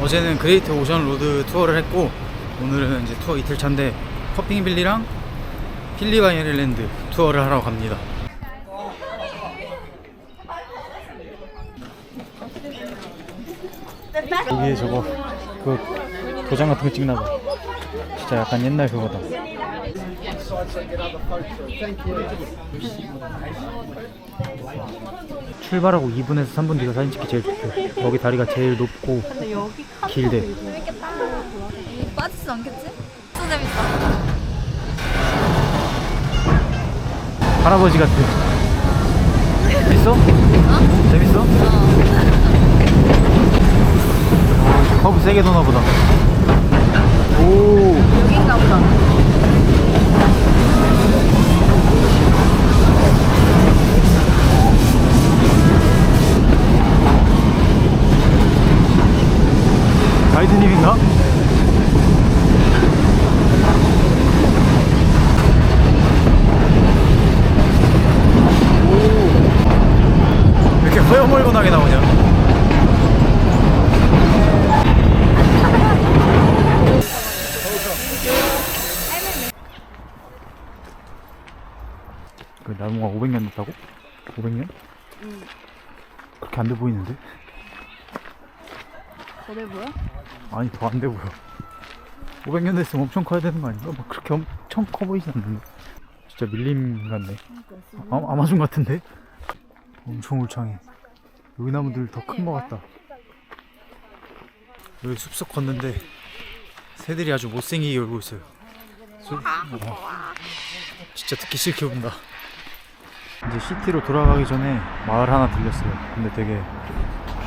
어제는 그레이트 오션 로드 투어를 했고 오늘은 이제 투어 이틀 차인데 커핑 빌리랑 필리바인 아일랜드 투어를 하러 갑니다. 여기에 저거 그 도장 같은 거 찍나 봐. 진짜 약간 옛날 그거다. 출발하고 2분에서 3분 뒤가 사진 찍기 제일 좋대. 거기 다리가 제일 높고 길대. 빠지지 않겠지? 진짜 재밌다. 할아버지 같아. 재밌어? 재밌어? 커브 세게 도나 보다. 오. 여긴가 보다. 가이드님인가? 오. 이렇게 허여멀건하게 나오냐? 그 나무가 500년 됐다고? 500년? 그렇게 안 돼 보이는데? 저래 보여? 아니 더 안 돼 보여. 500년 됐으면 엄청 커야 되는 거 아닌가? 막 그렇게 엄청 커 보이진 않는데. 진짜 밀림 같네. 아, 아마존 같은데? 엄청 울창해. 여기 나무들 더 큰 거 같다. 여기 숲속 걷는데 새들이 아주 못생기게 울고 있어요. 소- 어. 진짜 듣기 싫게 운다. 이제 시티로 돌아가기 전에 마을 하나 들렸어요. 근데 되게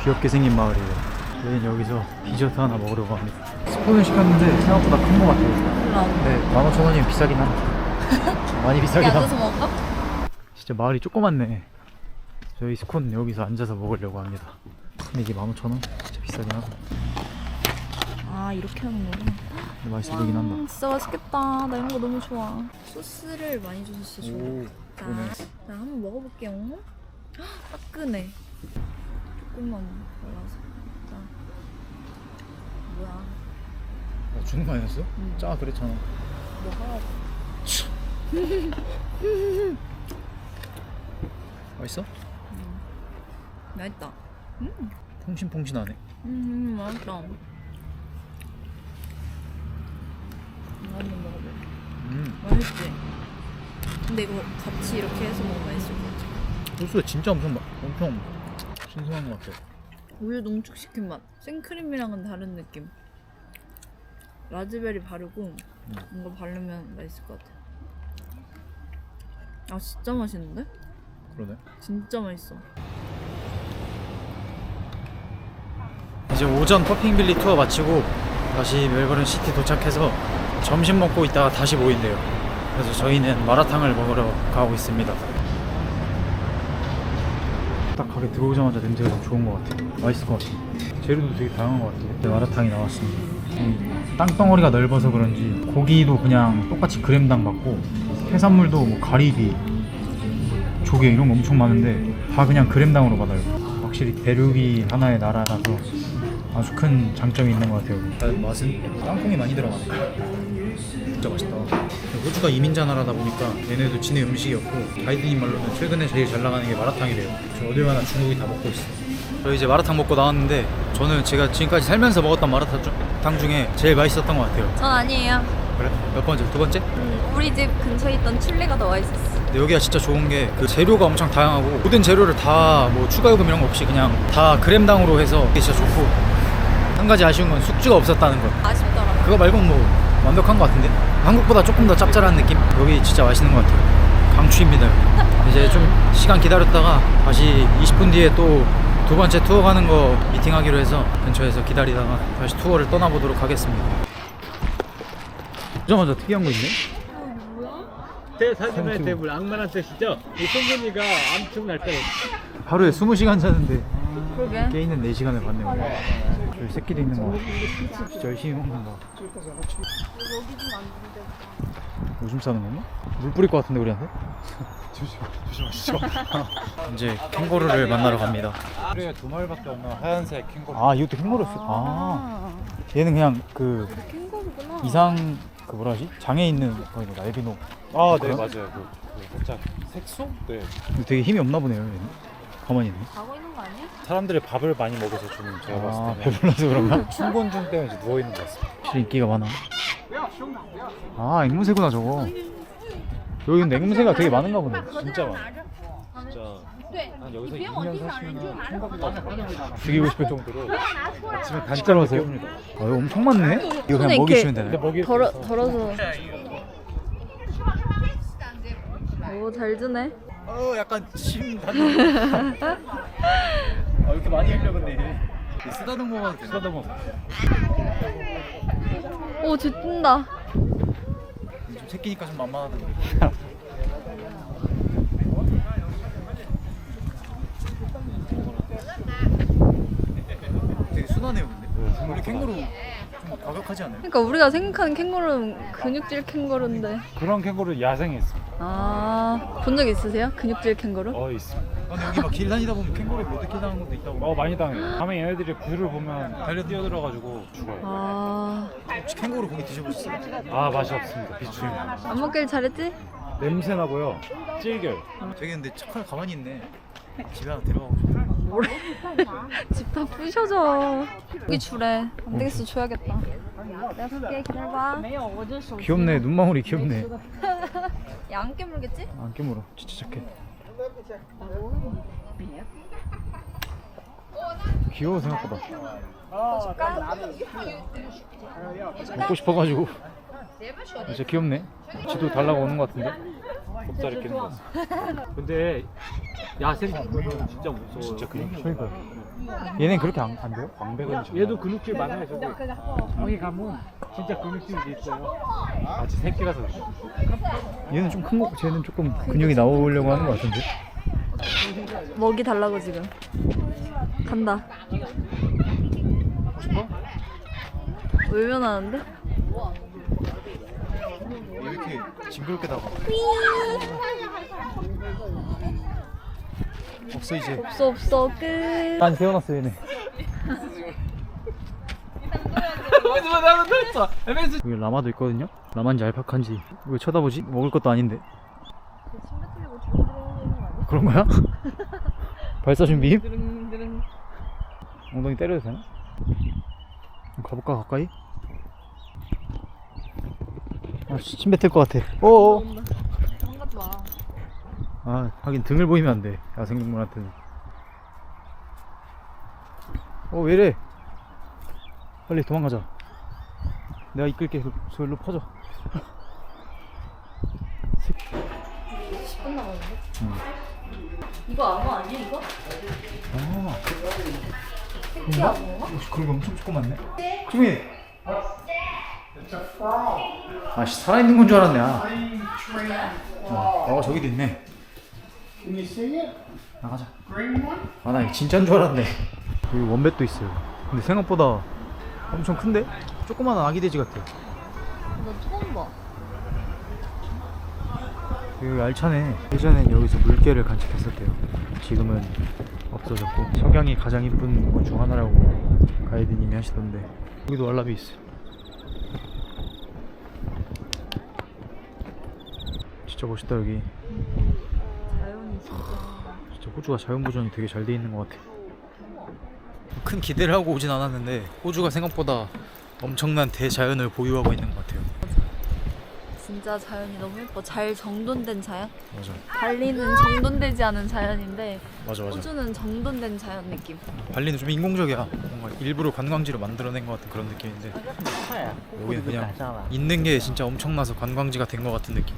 귀엽게 생긴 마을이에요 저희는 여기서 디저트 하나 먹으려고 합니다 스푼을 시켰는데 생각보다 큰 거 같아요 그럼. 네 15,000원이면 비싸긴 하다 많이 비싸긴 하다 앉아서 먹을까? 진짜 마을이 조그맣네 저희 스콘 여기서 앉아서 먹으려고 합니다 근데 이게 15,000원? 진짜 비싸긴 하다 아 이렇게 하는 거구나. 근데 맛있어 보이긴 한다 음, 진짜 맛있겠다. 나 이런 거 너무 좋아. 소스를 많이 줘서 진짜 좋아. 오 자, 한번 먹어볼게요. 헉, 따끈해. 조금만 발라서. 자, 뭐야? 어, 주는 거 아니었어? 응. 짜 그랬잖아 먹어야 맛있어? 맛있다. 퐁신퐁신하네 음 맛있다. 이거 한번 먹어볼게. 음 맛있지? 근데 이거 같이 이렇게 해서 먹으면 맛있을 것 같아. 소스가 진짜 엄청 마- 엄청 신선한 것 같아 우유 농축시킨 맛. 생크림이랑은 다른 느낌. 라즈베리 바르고 이거 바르면 맛있을 것 같아. 아 진짜 맛있는데? 그러네 진짜 맛있어. 이제 오전 퍼핑빌리 투어 마치고 다시 멜버른 시티 도착해서 점심 먹고 있다가 다시 모인대요. 그래서 저희는 마라탕을 먹으러 가고 있습니다. 딱 가게 들어오자마자 냄새가 좀 좋은 것 같아요. 맛있을 것 같아요. 재료도 되게 다양한 것 같아요. 네, 마라탕이 나왔습니다. 이 땅덩어리가 넓어서 그런지 고기도 그냥 똑같이 그램당 받고 해산물도 뭐 가리비, 조개 이런 거 엄청 많은데 다 그냥 그램당으로 받아요. 확실히 대륙이 하나의 나라라서 아주 큰 장점이 있는 것 같아요. 맛은 땅콩이 많이 들어가네. 진짜 맛있다. 호주가 이민자 나라다 보니까 얘네도 지네 음식이었고 가이드님 말로는 최근에 제일 잘 나가는 게 마라탕이래요. 저 어딜 가나 중국이 다 먹고 있어. 저 이제 마라탕 먹고 나왔는데 저는 제가 지금까지 살면서 먹었던 마라탕 중에 제일 맛있었던 것 같아요. 전 아니에요. 그래? 몇 번째? 두 번째? 우리 집 근처에 있던 출레가 더 맛있었어. 근데 여기가 진짜 좋은 게 그 재료가 엄청 다양하고 모든 재료를 다 뭐 추가 요금 이런 거 없이 그냥 다 그램당으로 해서 이게 진짜 좋고 한 가지 아쉬운 건 숙주가 없었다는 거 아쉽더라고. 그거 말고는 뭐 완벽한 것 같은데 한국보다 조금 더 짭짤한 느낌 여기 진짜 맛있는 것 같아요 강추입니다 여기. 이제 좀 시간 기다렸다가 다시 20분 뒤에 또 두 번째 투어 가는 거 미팅하기로 해서 근처에서 기다리다가 다시 투어를 떠나보도록 하겠습니다 오자마자 특이한 거 있네 제 사진의 대물 악마란 뜻이죠. 이 송근이가 암충 날 때. 하루에 20시간 자는데 그러게. 깨 있는 4시간을 받네요 여기 새끼도 있는 거 같아. 진짜 열심히 먹는다. 오줌 싸는 건가? 물 뿌릴 것 같은데 우리한테? 조심, 조심하시죠. 이제 캥거루를 만나러 갑니다. 그래야 두 마리밖에 없는 하얀색 캥거루. 아 이것도 캥거루였어. 아 얘는 그냥 그 캥거루구나. 이상 그 뭐라 하지? 장애 있는 거인데 알비노. 아, 네 그래요? 맞아요. 그, 그 살짝 색소? 네. 근데 되게 힘이 없나 보네요. 얘는. 가만히 있네. 자고 있는 거 아니야? 사람들이 밥을 많이 먹어서 좀 제가 아 봤을 때는 배불러서 그런가? 충곤증 때문에 누워 있는 것 같습니다. 확실히 인기가 많아. 아 앵무새구나 저거. 여기 근데 앵무새가 되게 많은가 보네. 진짜 많아. 진짜 한 여기서 2년 사시면 총각도 죽이고 싶을 정도로. 아침에 단짜로 하세요? 아 이거 엄청 많네. 이거 그냥 손에 먹이시면 이렇게 근데 되나요? 먹이 덜어, 덜어서. 오, 잘 주네. 어 약간 침 닿는. 아 이렇게 많이 흘려 근데. 쓰다듬 먹어도 돼. 쓰다듬 먹. 오, 짖는다. 좀 새끼니까 좀 만만하던데. 되게 순하네요 근데. 원래 캥거루 좀 과격하지 않아요? 그러니까 우리가 생각하는 캥거루는 근육질 캥거루인데. 그런 캥거루 야생에 있습니다. 아, 본 적 있으세요? 근육질 캥거루? 어 있습니다. 근데 여기 막 길 다니다 보면 캥거루에 로드킬 당한 것도 있다고. 어 많이 당해요. 밤에 얘네들이 불을 보면 달려 뛰어들어가지고 죽어요. 아, 혹시 캥거루 고기 드셔보셨어요? 아 맛이 없습니다. 비추임. 안 먹길 잘했지? 냄새 나고요. 찔겨요. 되게 근데 착하게 가만히 있네. 집에 하나 데려가고 싶어. 뭐래? 집다 부셔져. 여기 주래. 안 되겠어, 줘야겠다. 내가 살게, 기다려봐. 귀엽네. 눈망울이 귀엽네. 야, 안 깨물겠지? 안 깨물어. 진짜 착해. 귀여워 생각보다. 먹고 싶어가지고. 진짜 귀엽네. 지도 달라고 오는 것 같은데. 곱다리 끼는 거. 근데 야생 보면 진짜 무서워요. 진짜 근육. 그러니까. 얘는 그렇게 안, 안 돼요? 광배가 얘도 근육질 많아요. 저기. 거기 가면 진짜 근육질이 있어요. 아직 새끼라서. 그래. 얘는 좀 큰 거, 쟤는 조금 근육이 나오려고 하는 것 같은데. 먹이 달라고 지금. 간다. 싶어? 외면하는데? 왜 이렇게 징그럽게 나가? 없어 이제. 없어, 없어, 끝. 난 세워놨어 얘네. 여기 라마도 있거든요. 라마인지 알파카인지 왜 쳐다보지? 먹을 것도 아닌데. 그런 거야? 발사 준비? 엉덩이 때려도 되나? 가볼까 가까이? 아, 씨, 침 뱉을 것 같아. 어어. 마. 아, 하긴 등을 보이면 안 돼. 야생동물한테는. 어, 왜 이래? 빨리 도망가자. 내가 이끌게. 저- 저기로 퍼져. 10분 남았는데? 응. 이거 암호 아니야, 이거? 아, 새끼? 혹시 그런 거 엄청 조그맣네? 주민! 아, 씨, 살아있는 건 줄 알았네. 아. 어, 어, 저기도 있네. 나가자. Green one? 아, 나 이거 진짜인 줄 알았네. 여기 원뱃도 있어요. 근데 생각보다 엄청 큰데? 조그마한 아기 돼지 같아. 나 처음 봐. 여기 알차네. 예전엔 여기서 물개를 간직했었대요. 지금은 없어졌고 석양이 가장 이쁜 곳 중 하나라고 가이드님이 하시던데 여기도 왈라비 있어. 진짜 멋있다 여기. 자연이 진짜. 진짜 호주가 자연 보존이 되게 잘 돼 있는 것 같아. 큰 기대를 하고 오진 않았는데 호주가 생각보다 엄청난 대자연을 보유하고 있는 것 같아요. 진짜 자연이 너무 예뻐. 잘 정돈된 자연? 맞아, 발리는 정돈되지 않은 자연인데 맞아, 맞아. 호주는 정돈된 자연 느낌. 발리는 좀 인공적이야. 뭔가 일부러 관광지로 만들어낸 것 같은 그런 느낌인데 여기는 그냥 있는 게 진짜 엄청나서 관광지가 된 것 같은 느낌.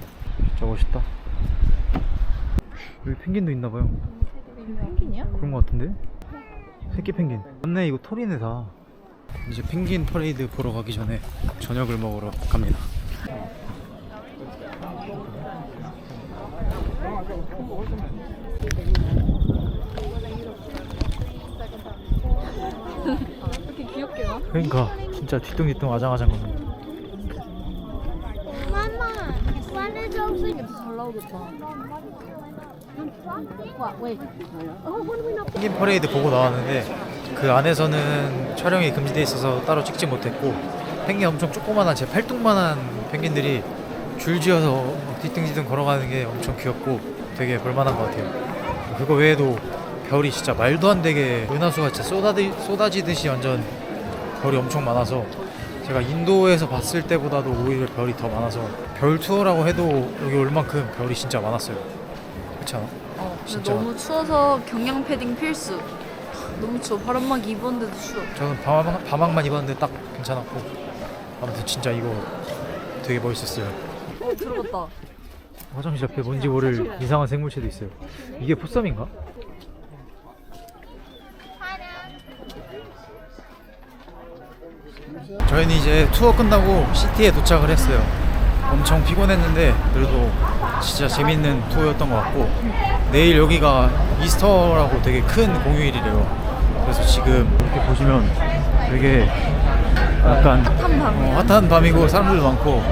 진짜 멋있다. 여기 펭귄도 있나 봐요. 펭귄이야? 그런 것 같은데? 새끼 펭귄. 맞네 이거 다. 이제 펭귄 퍼레이드 보러 가기 전에 저녁을 먹으러 갑니다. 이렇게 귀엽게 나. 그러니까 진짜 뒤뚱뒤뚱 아장아장 겁니다. 펭귄 퍼레이드 보고 나왔는데 그 안에서는 촬영이 금지돼 있어서 따로 찍지 못했고 펭귄 엄청 조그만한 제 팔뚝만한 펭귄들이 줄지어서 막 뒤뚱뒤뚱 걸어가는 게 엄청 귀엽고 되게 볼만한 것 같아요. 그거 외에도 별이 진짜 말도 안 되게 은하수가 진짜 쏟아지, 쏟아지듯이 완전 별이 엄청 많아서 제가 인도에서 봤을 때보다도 오히려 별이 더 많아서 별 투어라고 해도 여기 올 만큼 별이 진짜 많았어요. 그렇지 않아? 어, 근데 진짜. 너무 추워서 경량 패딩 필수. 너무 추워. 바람막 입었는데도 추워. 저는 바막, 바막만 입었는데 딱 괜찮았고 아무튼 진짜 이거 되게 멋있었어요 어, 들어갔다. 화장실 앞에 뭔지 모를 이상한 생물체도 있어요 이게 포썸인가? 저희는 이제 투어 끝나고 시티에 도착을 했어요 엄청 피곤했는데 그래도 진짜 재밌는 투어였던 것 같고 내일 여기가 이스터라고 되게 큰 공휴일이래요 그래서 지금 이렇게 보시면 되게 약간 한 밤. 어, 핫한 밤이고 사람들도 많고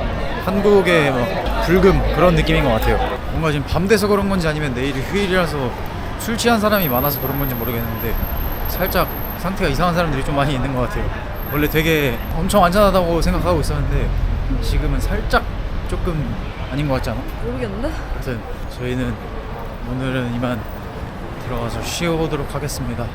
한국의 막 불금 그런 느낌인 것 같아요. 뭔가 지금 밤 돼서 그런 건지 아니면 내일이 휴일이라서 술 취한 사람이 많아서 그런 건지 모르겠는데 살짝 상태가 이상한 사람들이 좀 많이 있는 것 같아요. 원래 되게 엄청 안전하다고 생각하고 있었는데 지금은 살짝 조금 아닌 것 같지 않아? 모르겠는데? 하여튼 저희는 오늘은 이만 들어가서 쉬어보도록 하겠습니다.